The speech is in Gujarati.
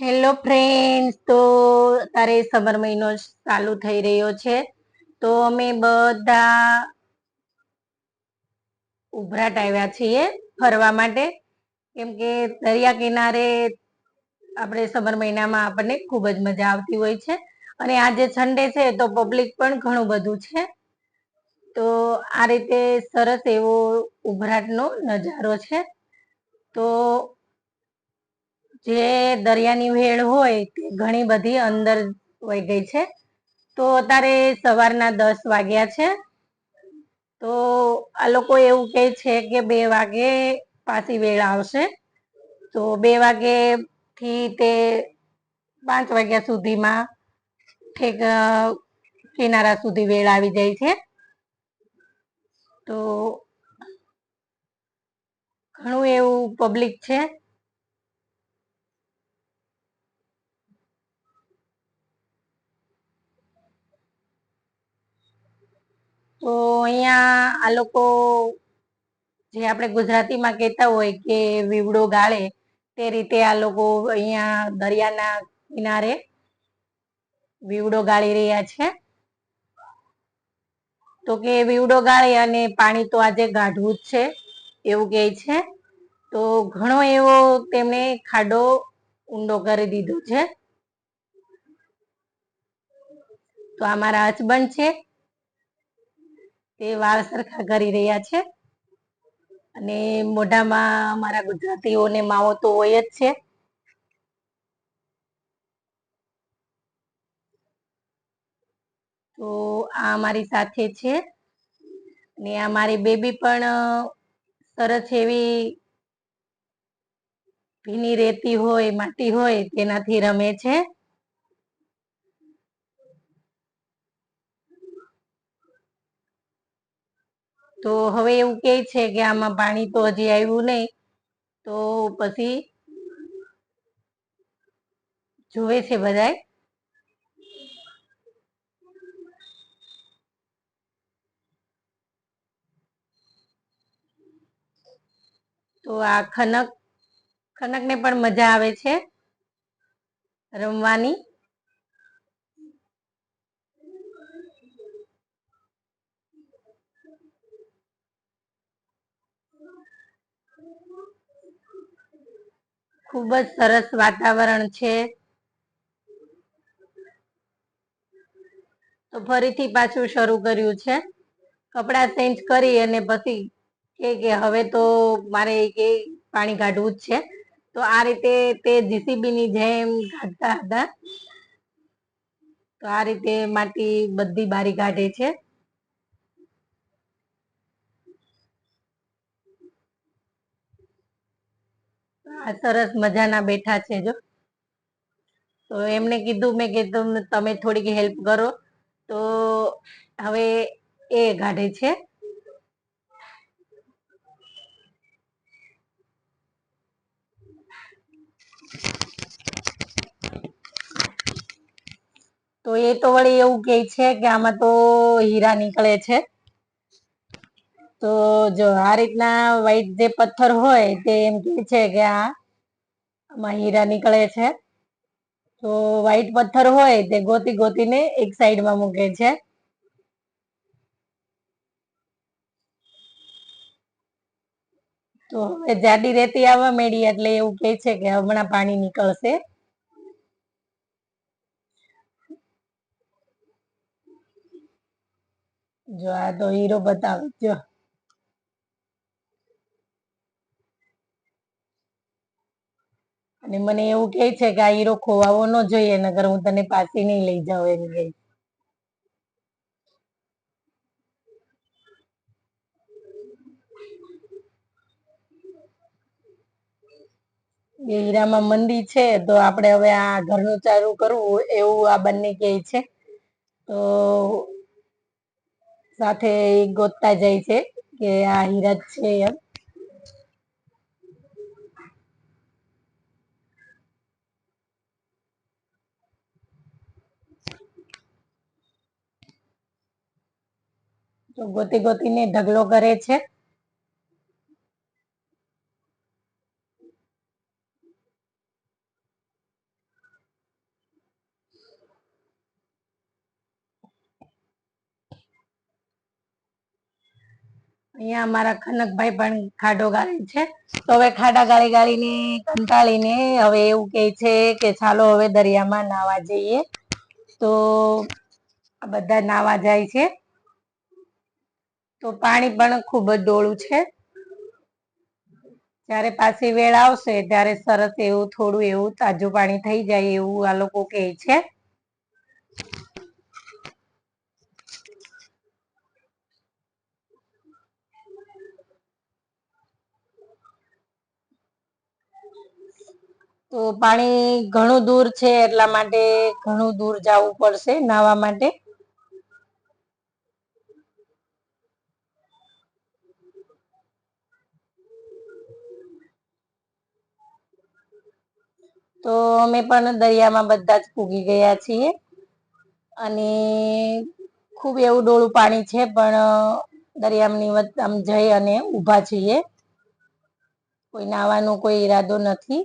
હેલો ફ્રેન્ડ્સ તો તારે સમર મહિનો ચાલુ થઈ રહ્યો છે. તો અમે બધા ઉભરાટ આવ્યા છીએ ફરવા માટે. કેમ કે દરિયા કિનારે આપણે સમર મહિનામાં આપણને ખૂબ જ મજા આવતી હોય છે. અને આજે સન્ડે છે તો પબ્લિક પણ ઘણું બધું છે. તો આ રીતે સરસ એવો ઉભરાટનો નજારો છે. તો જે દરિયાની વેળ હોય તે ઘણી બધી અંદર વહી ગઈ છે. તો અત્યારે સવારના દસ વાગ્યા છે. તો આ લોકો એવું કહે છે કે બે વાગે પાછી વેળ આવશે. તો બે વાગે થી તે પાંચ વાગ્યા સુધીમાં ઠેક કિનારા સુધી વેળ આવી જાય છે. તો ઘણું એવું પબ્લિક છે. તો અહીંયા આ લોકો જે આપણે ગુજરાતીમાં કહેતા હોય કે વીવડો ગાળે, તે રીતે આ લોકો અહીંયા દરિયાના કિનારે વીવડો ગાળી રહ્યા છે. તો કે વીવડો ગાળે અને પાણી તો આજે ગાઢવું જ છે, એવું કહે છે. તો ઘણો એવો તેમણે ખાડો ઊંડો કરી દીધો છે. તો આ મારા હસબન્ડ છે. તે વાળ સરખા કરી રહ્યા છે. અને મોઢામાં અમારા ગુજરાતીઓને માવો તો હોય જ છે. તો આ અમારી સાથે છે. ને આ મારી બેબી પણ સરસ એવી ભીની રેતી હોય, માટી હોય, તેનાથી રમે છે. તો હવે એવું કે છે કે આમાં પાણી તો હજી આવ્યું નહીં. તો પછી જોવે છે બધાય. તો આ ખનક, ખનકને પણ મજા આવે છે રમવાની. ખૂબ જ સરસ વાતાવરણ છે. તો ફરીથી પાછું શરૂ કર્યું છે. કપડાં ચેન્જ કરી અને પછી કે કે હવે તો મારે કે પાણી કાઢવું જ છે. તો આ રીતે તે જીસીબી ની જેમ કાઢતા હતા. તો આ રીતે માટી બધી બારી કાઢે છે. આ સરસ મજાના બેઠા છે જો. તો એમને કીધું મેં કીધું તમે થોડીક હેલ્પ કરો. તો હવે એ કાઢે છે. તો એ તો વળી એવું કે છે કે આમાં તો હીરા નીકળે છે. તો જો આ રીતના વ્હાઈટ જે પથ્થર હોય તે એમ કે છે કે આમાં હીરા નીકળે છે. તો વ્હાઈટ પથ્થર હોય તે ગોતી ગોતીને એક સાઈડમાં મૂકે છે. તો હવે જાડી રેતી આવવા માંડી એટલે એવું કે છે કે હમણાં પાણી નીકળશે. જો આ તો હીરો બતાવે, જો. અને મને એવું કે છે કે આ હીરો ખોવાવો ન જોઈએ નગર હું તને પાસે નહીં લઈ જાઉં એમ કે એ હીરામાં મંદી છે, તો આપણે હવે આ ઘરનું ચાલુ કરવું એવું આ બંને કહે છે. તો સાથે ગોતતા જાય છે કે આ હીરા છે એમ. તો ગોતી ગોતીને ઢગલો કરે છે. અહીંયા અમારા ખનકભાઈ પણ ખાડો ગાળે છે. તો હવે ખાડા ગાળી ગાળીને કંટાળીને હવે એવું કે છે કે ચાલો હવે દરિયામાં નાવા જઈએ. તો બધા નાવા જાય છે. તો પાણી પણ ખૂબ જ ડોળું છે. જ્યારે પાછી વેળ આવશે ત્યારે સરસ એવું થોડું એવું તાજું પાણી થઈ જાય એવું આ લોકો કહે છે. તો પાણી ઘણું દૂર છે એટલા માટે ઘણું દૂર જવું પડશે, નાહવા માટે. તો અમે પણ દરિયામાં બધા જ પૂગી ગયા છીએ. અને ખૂબ એવું ડોળું પાણી છે, પણ દરિયાની આમ જઈ અને ઊભા છીએ. કોઈ નાવાનો કોઈ ઈરાદો નથી.